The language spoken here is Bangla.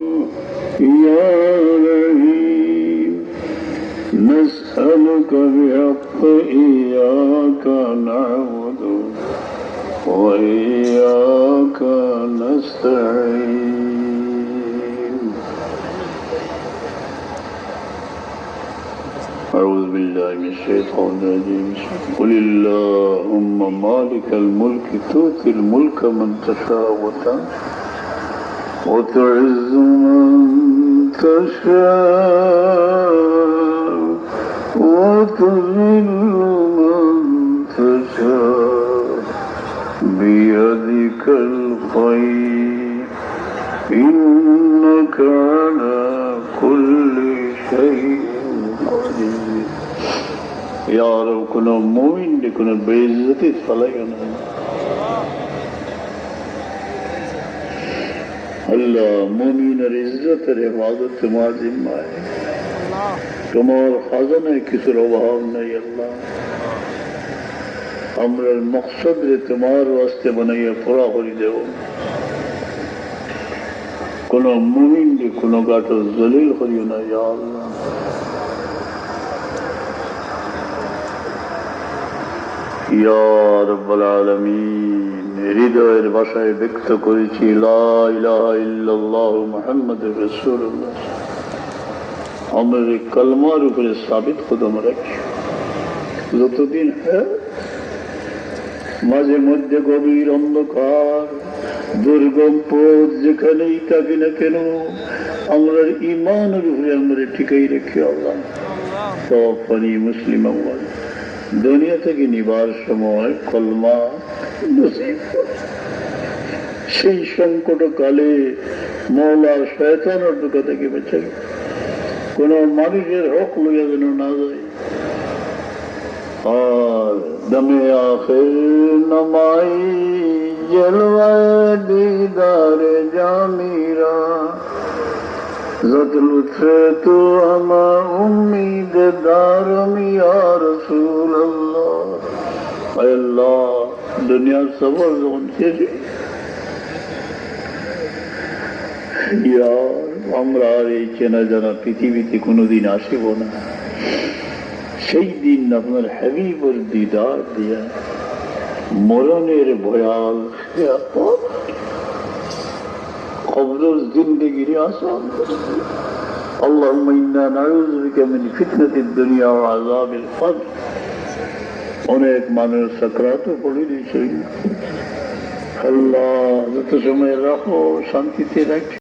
يا رحيم نسألك بحق إياك نعبد وإياك نستعين. أعوذ بالله من الشيطان الرجيم. قل اللهم مالك الملك تؤتي الملك من تشاء وتنزع وتعز من تشاء وتذل من تشاء بيدك الخير إنك على كل شيء قدير. يا رب كنا مؤمن كنا بيزتي اللہ مومین اور عزت اور حفاظت تمہارا ذمہ ہے۔ تم اور خزن ہے کس روباب نہیں اللہ۔ امر المقصد تمہار واسطے بنائی ہے پورا کری دے کنو مومن دی کنو گاٹو ذلیل کریو نا یا اللہ۔ হৃদয়ের ভাষায় ব্যক্ত করেছি আমরা এই কলমার উপরে সাবিত কদম রাখি যতদিন হ্যাঁ? মাঝে মধ্যে গভীর অন্ধকার, দুর্গম পথ যেখানেই থাকি না কেন আমরা ইমানের উপরে আমরা ঠিকাই রেখে আল্লাহ। তফানি মুসলিম আউ্বাল দুনিয়া থেকে নিবার সময় কলমা সেই সংকট কালে মৌলা শয়তানের ঢুকা থেকে বেঁচে কোন মানুষের হক লইয়া যেন না যায়। আর দমে আখের নমাই জলওয়ায় से तो हम उम्मीद दारम या रसूल अल्लाह अल्लाह दुनिया আমরা আর এই চেনা জানা পৃথিবীতে কোনোদিন আসিব না। সেই দিন আপনার হ্যাবিবর দিদার দিয়া মরণের ভয়াল কবরের জিন্দগির আসান اللهم إنا نعوذ بك من فتنة الدنيا وعذاب القبر অনেক মানুষ সাকরাতও পড়ে দিয়েছে আল্লাহ যত সময় রাখো শান্তিতে রাখো